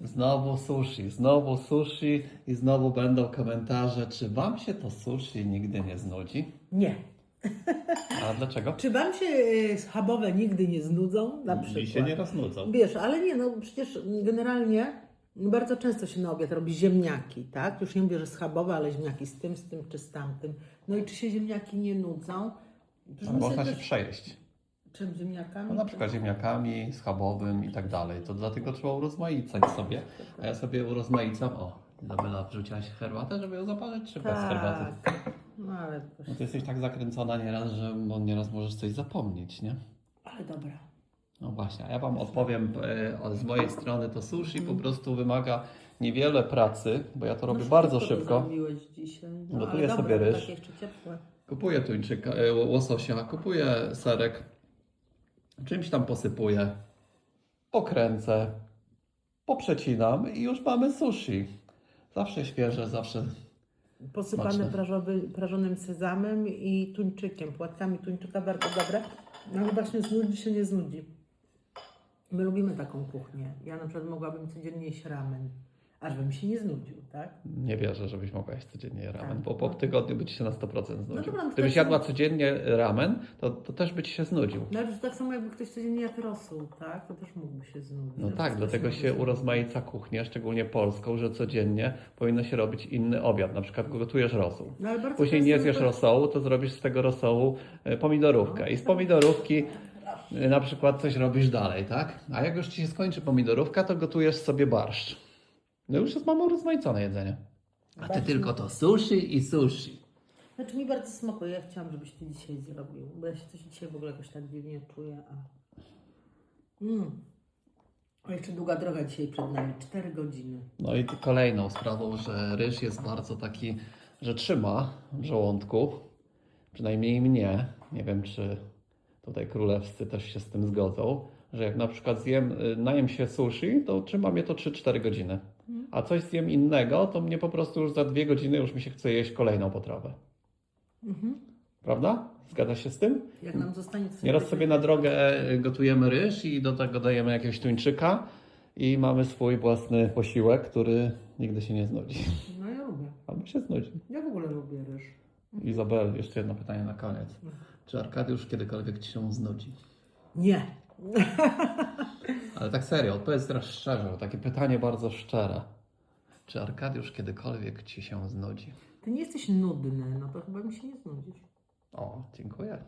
Znowu sushi, znowu sushi i znowu będą komentarze, czy wam się to sushi nigdy nie znudzi? Nie. A dlaczego? Czy wam się y, schabowe nigdy nie znudzą? Na przykład. Mi się nie roznudzą. Wiesz, ale nie, no przecież generalnie bardzo często się na obiad robi ziemniaki, tak? Już nie mówię, że schabowe, ale ziemniaki z tym, z tym czy z tamtym. No i czy się ziemniaki nie nudzą? Przecież my Można się też- przejeść. Czym ziemniakami? No na przykład ziemniakami, schabowym i tak dalej. To dlatego trzeba urozmaicać sobie. A ja sobie urozmaicam. O, Izabela, wrzuciłaś herbatę, żeby ją zapalić, czy bez herbaty? Tak. No ale, No ty jesteś tak zakręcona nieraz, że nieraz możesz coś zapomnieć, nie? ale dobra. No właśnie, a ja Wam odpowiem e, z mojej strony, to sushi po prostu wymaga niewiele pracy, bo ja to robię No bardzo to szybko. zrobiłeś dzisiaj. No, Gotuję ale sobie ryż. Takie jeszcze ciepłe. Kupuję tuńczyka, e, łososia, kupuję serek, czymś tam posypuję, pokręcę, poprzecinam i już mamy sushi. Zawsze świeże, zawsze Posypane Smaczne. prażowy, prażonym sezamem i tuńczykiem, płatkami tuńczyka, bardzo dobre. No ale właśnie znudzi się nie znudzi. My lubimy taką kuchnię. Ja na przykład mogłabym codziennie jeść ramen, aż bym się nie znudził, tak? nie wierzę, żebyś mogła jeść codziennie ramen, Tak. bo po tygodniu by Ci się na 100% znudził. dobra, no Gdybyś tak jadła codziennie ramen, to, to też by Ci się znudził. No ale to tak samo jakby ktoś codziennie jadł rosół, tak? To też mógłby się znudzić. No tak, dlatego się urozmaica kuchnię, szczególnie polską, że codziennie powinno się robić inny obiad. Na przykład gotujesz rosół. No, ale Później nie zjesz to- rosołu, to zrobisz z tego rosołu e, pomidorówkę. I z pomidorówki e, na przykład coś robisz dalej, tak? A jak już ci się skończy pomidorówka, to gotujesz sobie barszcz. No już jest, mamy urozmaicone jedzenie. A ty tylko to sushi i sushi. Znaczy mi bardzo smakuje. Ja chciałam, żebyś ty dzisiaj zrobił, bo ja się coś dzisiaj w ogóle jakoś tak dziwnie czuję. A... Mm. A jeszcze długa droga dzisiaj przed nami, 4 godziny. No i kolejną sprawą, że ryż jest bardzo taki, że trzyma w żołądku. Przynajmniej mnie. Nie wiem, czy tutaj królewscy też się z tym zgodzą. Że jak na przykład zjem, y, najem się sushi, to trzyma mnie to 3-4 godziny. A coś zjem innego, to mnie po prostu już za dwie godziny już mi się chce jeść kolejną potrawę. Mhm. Prawda? Zgadza się z tym? Jak nam zostanie coś Nieraz sobie na drogę y, gotujemy ryż i do tego dajemy jakiegoś tuńczyka i mamy swój własny posiłek, który nigdy się nie znudzi. No ja lubię. Albo się znudzi. Ja w ogóle lubię ryż. Izabel, jeszcze jedno pytanie na koniec. Czy Arkadiusz kiedykolwiek Ci się znudzi? Nie. Ale tak serio, odpowiedz teraz szczerze, takie pytanie bardzo szczere. Czy Arkadiusz kiedykolwiek Ci się znudzi? Ty nie jesteś nudny, no to chyba mi się nie znudzisz. O, dziękuję.